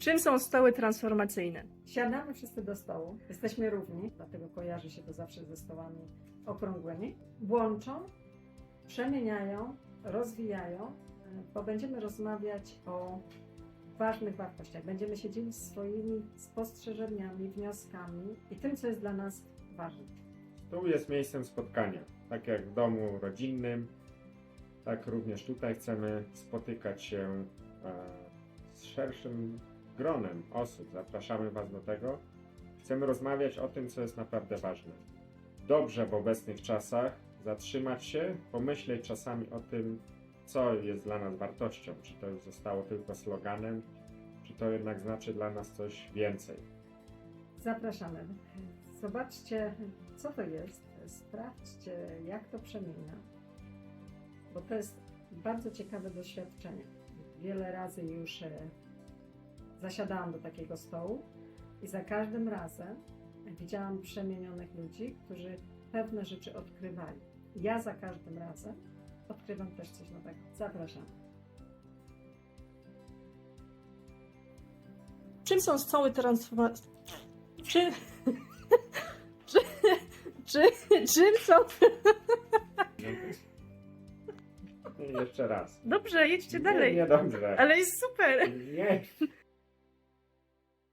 Czym są stoły transformacyjne? Siadamy wszyscy do stołu, jesteśmy równi, dlatego kojarzy się to zawsze ze stołami okrągłymi. Łączą, przemieniają, rozwijają, bo będziemy rozmawiać o ważnych wartościach. Będziemy się dzielić swoimi spostrzeżeniami, wnioskami i tym, co jest dla nas ważne. Stół jest miejscem spotkania. Tak jak w domu rodzinnym, tak również tutaj chcemy spotykać się e, z szerszym gronem osób. Zapraszamy Was do tego. Chcemy rozmawiać o tym, co jest naprawdę ważne. Dobrze w obecnych czasach zatrzymać się, pomyśleć czasami o tym, co jest dla nas wartością. Czy to już zostało tylko sloganem, czy to jednak znaczy dla nas coś więcej. Zapraszamy. Zobaczcie, co to jest. Sprawdźcie, jak to przemienia. Bo to jest bardzo ciekawe doświadczenie. Wiele razy już e, zasiadałam do takiego stołu i za każdym razem widziałam przemienionych ludzi, którzy pewne rzeczy odkrywali. Ja za każdym razem odkrywam też coś nowego. Zapraszam. Czym są stoły transformacyjne? Czy... czy... Czy... Czym są... Jeszcze raz. Dobrze, jedźcie Nie, dalej. Nie, dobrze. Ale jest super. Nie,